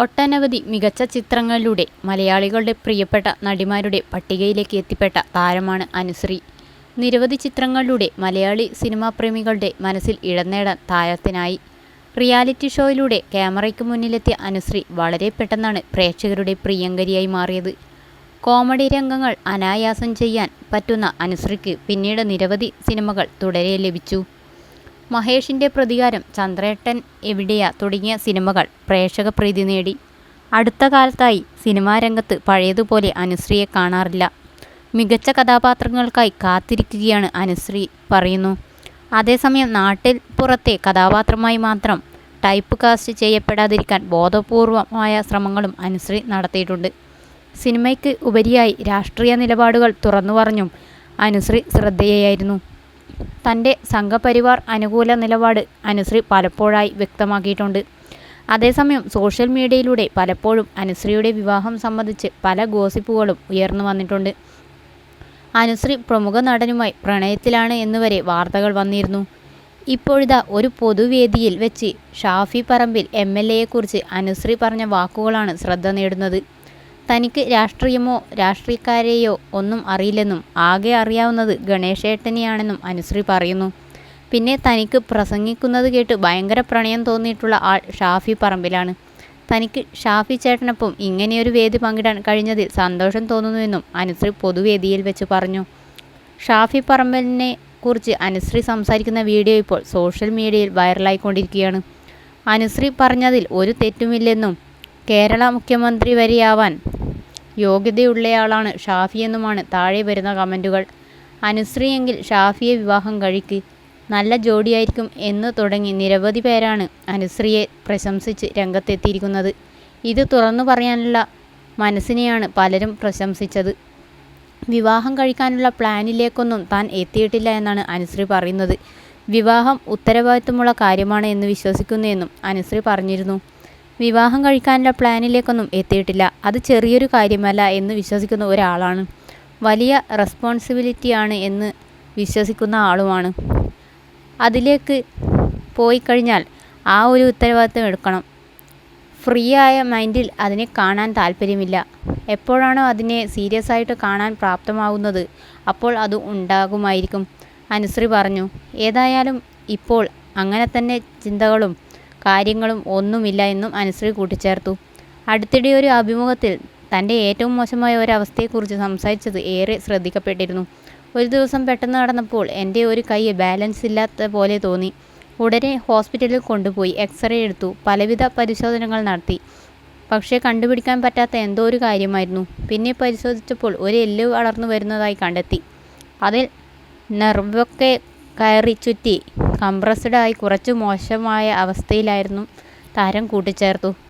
ഒട്ടനവധി മികച്ച ചിത്രങ്ങളിലൂടെ മലയാളികളുടെ പ്രിയപ്പെട്ട നടിമാരുടെ പട്ടികയിലേക്ക് എത്തിപ്പെട്ട താരമാണ് അനുശ്രീ. നിരവധി ചിത്രങ്ങളിലൂടെ മലയാളി സിനിമാ പ്രേമികളുടെ മനസ്സിൽ ഇടം നേടാൻ താരത്തിനായി. റിയാലിറ്റി ഷോയിലൂടെ ക്യാമറയ്ക്ക് മുന്നിലെത്തിയ അനുശ്രീ വളരെ പെട്ടെന്നാണ് പ്രേക്ഷകരുടെ പ്രിയങ്കരിയായി മാറിയത്. കോമഡി രംഗങ്ങൾ അനായാസം ചെയ്യാൻ പറ്റുന്ന അനുശ്രീക്ക് പിന്നീട് നിരവധി സിനിമകൾ തുടരെ ലഭിച്ചു. മഹേഷിന്റെ പ്രതികാരം, ചന്ദ്രേട്ടൻ എവിടെയാ തുടങ്ങിയ സിനിമകൾ പ്രേക്ഷക പ്രീതി നേടി. അടുത്ത കാലത്തായി സിനിമാ രംഗത്ത് പഴയതുപോലെ അനുശ്രീയെ കാണാറില്ല. മികച്ച കഥാപാത്രങ്ങൾക്കായി കാത്തിരിക്കുകയാണ് അനുശ്രീ പറയുന്നു. അതേസമയം നാട്ടിൽ പുറത്തെ കഥാപാത്രമായി മാത്രം ടൈപ്പ് കാസ്റ്റ് ചെയ്യപ്പെടാതിരിക്കാൻ ബോധപൂർവമായ ശ്രമങ്ങളും അനുശ്രീ നടത്തിയിട്ടുണ്ട്. സിനിമയ്ക്ക് ഉപരിയായി രാഷ്ട്രീയ നിലപാടുകൾ തുറന്നു പറഞ്ഞും അനുശ്രീ ശ്രദ്ധേയയായിരുന്നു. തന്റെ സംഘപരിവാർ അനുകൂല നിലപാട് അനുശ്രീ പലപ്പോഴായി വ്യക്തമാക്കിയിട്ടുണ്ട്. അതേസമയം സോഷ്യൽ മീഡിയയിലൂടെ പലപ്പോഴും അനുശ്രീയുടെ വിവാഹം സംബന്ധിച്ച് പല ഗോസിപ്പുകളും ഉയർന്നു വന്നിട്ടുണ്ട്. അനുശ്രീ പ്രമുഖ നടനുമായി പ്രണയത്തിലാണ് എന്നുവരെ വാർത്തകൾ വന്നിരുന്നു. ഇപ്പോഴിതാ ഒരു പൊതുവേദിയിൽ വെച്ച് ഷാഫി പറമ്പിൽ എം എൽ എയെക്കുറിച്ച് അനുശ്രീ പറഞ്ഞ വാക്കുകളാണ് ശ്രദ്ധ നേടുന്നത്. തനിക്ക് രാഷ്ട്രീയമോ രാഷ്ട്രീയക്കാരെയോ ഒന്നും അറിയില്ലെന്നും ആകെ അറിയാവുന്നത് ഗണേശേട്ടനെയാണെന്നും അനുശ്രീ പറയുന്നു. പിന്നെ തനിക്ക് പ്രസംഗിക്കുന്നത് കേട്ട് ഭയങ്കര പ്രണയം തോന്നിയിട്ടുള്ള ആൾ ഷാഫി പറമ്പിലാണ്. തനിക്ക് ഷാഫി ചേട്ടനൊപ്പം ഇങ്ങനെയൊരു വേദി പങ്കിടാൻ കഴിഞ്ഞതിൽ സന്തോഷം തോന്നുന്നുവെന്നും അനുശ്രീ പൊതുവേദിയിൽ വെച്ച് പറഞ്ഞു. ഷാഫി പറമ്പിലിനെ കുറിച്ച് അനുശ്രീ സംസാരിക്കുന്ന വീഡിയോ ഇപ്പോൾ സോഷ്യൽ മീഡിയയിൽ വൈറലായിക്കൊണ്ടിരിക്കുകയാണ്. അനുശ്രീ പറഞ്ഞതിൽ ഒരു തെറ്റുമില്ലെന്നും കേരള മുഖ്യമന്ത്രി വരെയാവാൻ യോഗ്യതയുള്ളയാളാണ് ഷാഫിയെന്നുമാണ് താഴെ വരുന്ന കമന്റുകൾ അനുശ്രീയെങ്കിൽ ഷാഫിയെ വിവാഹം കഴിക്ക്, നല്ല ജോഡിയായിരിക്കും എന്ന് തുടങ്ങി നിരവധി പേരാണ് അനുശ്രീയെ പ്രശംസിച്ച് രംഗത്തെത്തിയിരിക്കുന്നത്. ഇത് തുറന്നു പറയാനുള്ള മനസ്സിനെയാണ് പലരും പ്രശംസിച്ചത്. വിവാഹം കഴിക്കാനുള്ള പ്ലാനിലേക്കൊന്നും താൻ എത്തിയിട്ടില്ല എന്നാണ് അനുശ്രീ പറയുന്നത്. വിവാഹം ഉത്തരവാദിത്വമുള്ള കാര്യമാണ് എന്ന് വിശ്വസിക്കുന്നു എന്നും അനുശ്രീ പറഞ്ഞിരുന്നു. വിവാഹം കഴിക്കാനുള്ള പ്ലാനിലേക്കൊന്നും എത്തിയിട്ടില്ല. അത് ചെറിയൊരു കാര്യമല്ല എന്ന് വിശ്വസിക്കുന്ന ഒരാളാണ്. വലിയ റെസ്പോൺസിബിലിറ്റിയാണ് എന്ന് വിശ്വസിക്കുന്ന ആളുമാണ്. അതിലേക്ക് പോയി കഴിഞ്ഞാൽ ആ ഒരു ഉത്തരവാദിത്വം എടുക്കണം. ഫ്രീ ആയ മൈൻഡിൽ അതിനെ കാണാൻ താല്പര്യമില്ല എപ്പോഴാണോ അതിനെ സീരിയസ് ആയിട്ട് കാണാൻ പ്രാപ്തമാകുന്നത് അപ്പോൾ അത് ഉണ്ടാകുമായിരിക്കും. അനുശ്രീ പറഞ്ഞു. ഏതായാലും ഇപ്പോൾ അങ്ങനെ തന്നെ ചിന്തകളും കാര്യങ്ങളും ഒന്നുമില്ല എന്നും അനുശ്രീ കൂട്ടിച്ചേർത്തു. അടുത്തിടെ ഒരു അഭിമുഖത്തിൽ തന്റെ ഏറ്റവും മോശമായ ഒരവസ്ഥയെക്കുറിച്ച് സംസാരിച്ചത് ഏറെ ശ്രദ്ധിക്കപ്പെട്ടിരുന്നു. ഒരു ദിവസം പെട്ടെന്ന് നടന്നപ്പോൾ എന്റെ ഒരു കൈ ബാലൻസ് ഇല്ലാത്ത പോലെ തോന്നി. ഉടനെ ഹോസ്പിറ്റലിൽ കൊണ്ടുപോയി എക്സ്-റേ എടുത്തു. പലവിധ പരിശോധനകൾ നടത്തി. പക്ഷേ കണ്ടുപിടിക്കാൻ പറ്റാത്ത എന്തോ ഒരു കാര്യമായിരുന്നു. പിന്നെ പരിശോധിച്ചപ്പോൾ ഒരു എല്ല് വളർന്നു വരുന്നതായി കണ്ടെത്തി. അതിൽ നെർവൊക്കെ കയറി ചുറ്റി കംപ്രസ്ഡ് കുറച്ച് കുറച്ചു മോശമായ അവസ്ഥയിലായിരുന്നു താരം കൂട്ടിച്ചേർത്തു.